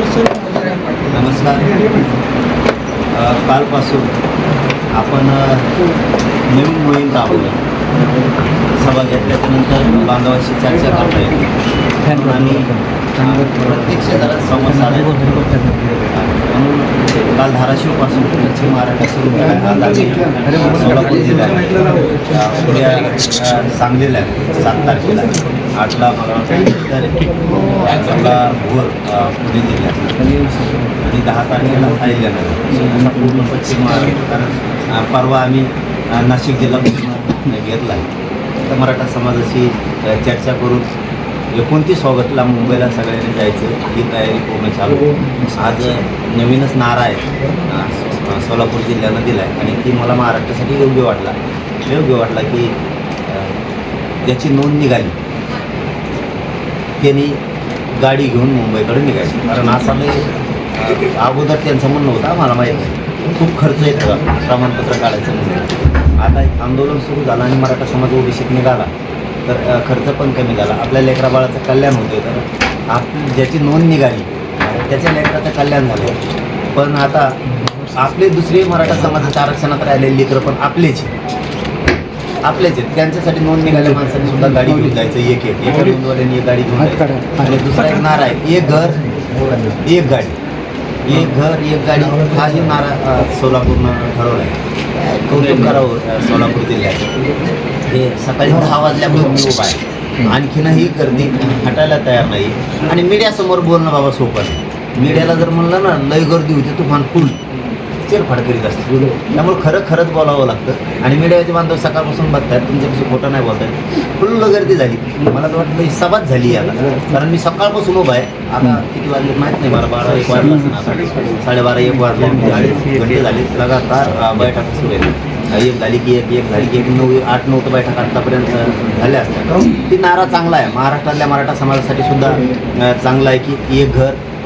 नमस्कार. कालपासून आपण नवीन मोहीम राबवली. सभा घेतल्याच्यानंतर बांधवाशी चर्चा करता येते आम्ही प्रत्येक क्षेत्रात संवाद साधायचा काल धाराशिवपासून पश्चिम महाराष्ट्र सुरू केला सोलापूर जिल्ह्यात उद्या सांगलीला आहे, सात तारखेला. आठला मला तर चौदा भोर पुणे जिल्ह्यात आणि दहा तारखेला अहिल्यानगर असा पूर्ण पश्चिम महाराष्ट्र. कारण परवा आम्ही नाशिक जिल्हा घेतला आहे. तर मराठा समाजाशी चर्चा करून एकोणतीस ऑगस्टला मुंबईला सगळ्यांनी जायचं. ही तयारी पूर्ण चालू आज नवीनच नारा आहे. सोलापूर जिल्ह्यानं दिला आहे आणि ती मला महाराष्ट्रासाठी योग्य वाटला. योग्य वाटला की त्याची ज्याची नोंद निघाली. त्यांनी गाडी घेऊन मुंबईकडे निघायची कारण असा नाही अगोदर त्यांचं म्हणणं होतं आम्हाला माहीत नाही. खूप खर्च येतो प्रमाणपत्र काढायचं म्हणजे आता एक आंदोलन सुरू झालं आणि मराठा समाज ओबीसीत निघाला. खर्च पण कमी झाला. आपल्या लेकराबाळाचं कल्याण होते तर आप ज्याची नोंद निघाली त्याच्या लेकराचं कल्याण झालं पण आता आपले दुसरे मराठा समाजाच्या आरक्षणात राहिलेले लेकरं पण आपलेच आपलेच आहेत. त्यांच्यासाठी नोंद निघाल्या माणसांनी सुद्धा गाडी घेऊन जायचं. एक एक एका नोंदवाल्याने एक गाडी घेऊन जायचं. आणि दुसरा एक नारा आहे. एक घर एक गाडी. एक घर एक गाडी. हाही नारा सोलापूरनं ठरवला आहे. कौतुक करावं. सोलापूर जिल्ह्यात. हे सकाळी दहा वाजल्यापासून मी उभा आहे. आणखीनही गर्दी हटायला तयार नाही. आणि मीडियासमोर बोलणं बाबा सोपं आहे. मीडियाला जर म्हणलं ना लय गर्दी होती तुफान फुल. चिरफाड फडकरीत असते. त्यामुळे खरं खरंच बोलावं लागतं. आणि मीडियाचे बांधव सकाळपासून बघतायत तुमच्यापासून खोटं नाही बोलतायत. फुल्ल गर्दी झाली. मला तर वाटतं ही सभाच झाली आहे आता. कारण मी सकाळपासून उभा आहे. आता किती वाजले माहीत नाही मला बारा एक वाजला. साडेबारा एक वाजले. घंटे झाले. लगातार बैठक सुरू आहे. एक झाली की एक एक झाली की एक. नऊ आठ नऊ तर बैठक आत्तापर्यंत झाल्या असतात ती नारा चांगला आहे. महाराष्ट्रातल्या मराठा समाजासाठी सुद्धा चांगला आहे की एक घर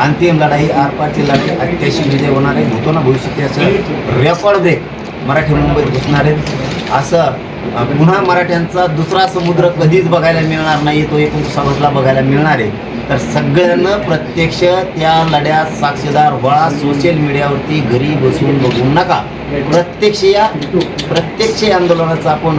अंतिम लढाई आरपारची लढाई अठ्ठ्याऐंशी विजय होणार आहे होतो ना भविष्याचं रेकॉर्ड ब्रेक मराठी मुंबईत घुसणार आहेत. असं पुन्हा मराठ्यांचा दुसरा समुद्र कधीच बघायला मिळणार नाही तो एकोणीस ऑगस्टला बघायला मिळणार आहे. तर सगळ्यांना प्रत्यक्ष त्या लढ्यात साक्षीदार व्हा सोशल मीडियावरती घरी बसून बघू नका. प्रत्यक्ष या प्रत्यक्ष आंदोलनाचा आपण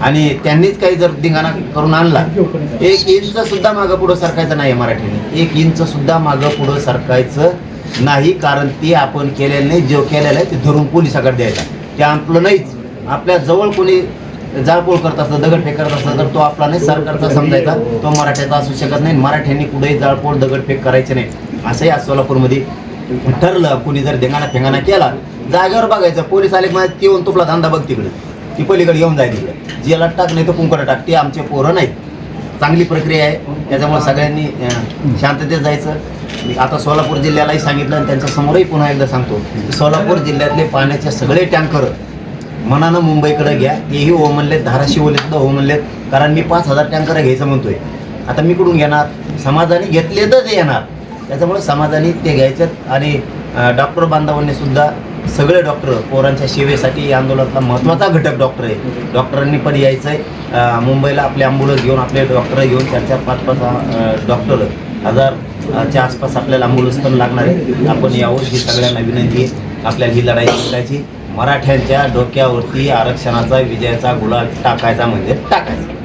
आणि त्यांनीच काही जर धिंगाणा करून आणला एक इंच सुद्धा मागं पुढं सरकायचं नाही मराठीने. एक इंच सुद्धा मागं पुढं सरकायचं नाही कारण ते आपण केलेलं नाही जे केलेलं आहे ते धरून पोलिसाकडे द्यायचा. ते आपलं नाहीच. आपल्या जवळ कोणी जाळपोळ करत असतं दगडफेक करत असतं तर तो आपला नाही सरकारचा समजायचा. तो मराठ्याचा असू शकत नाही. मराठ्यांनी कुठेही जाळपोळ दगडफेक करायचे नाही. असंही आज सोलापूरमध्ये ठरलं. कुणी जर धिंगाणा फेंगाणा केला जागेवर बघायचं. पोलीस आले माझ्या येऊन तुपला धंदा बघ तिकडे. ती पलीकडे घेऊन जाय तिकडे जेला टाक नाही तर कुंकडं टाक. ते आमचे पोरं नाहीत. चांगली प्रक्रिया आहे. त्याच्यामुळे सगळ्यांनी शांततेत जायचं. आता सोलापूर जिल्ह्यालाही सांगितलं आणि त्यांच्यासमोरही पुन्हा एकदा सांगतो. की सोलापूर जिल्ह्यातले पाण्याचे सगळे टँकर मनानं मुंबईकडे घ्या. तेही हो म्हणलेत धाराशिवले सुद्धा हो म्हणलेत. कारण मी पाच हजार टँकर घ्यायचं म्हणतोय. आता मी कुठून घेणार? समाजाने घेतले तर ते येणार. त्याच्यामुळे समाजाने ते घ्यायच्यात आणि डॉक्टर बांधवांनी सुद्धा सगळे डॉक्टर पोरांच्या सेवेसाठी या आंदोलनातला महत्त्वाचा घटक डॉक्टर आहे. डॉक्टरांनी पण यायचं आहे मुंबईला आपले ॲम्ब्युलन्स घेऊन आपले डॉक्टर घेऊन चार चार पाच पाच डॉक्टर हजार च्या आसपास आपल्याला ॲम्ब्युलन्स पण लागणार आहे. आपण यावं ही सगळ्यांना विनंती आहे. आपल्याला ही लढाई जिंकायची. मराठ्यांच्या डोक्यावरती आरक्षणाचा विजयाचा गुलाल टाकायचा म्हणजे टाकायचा.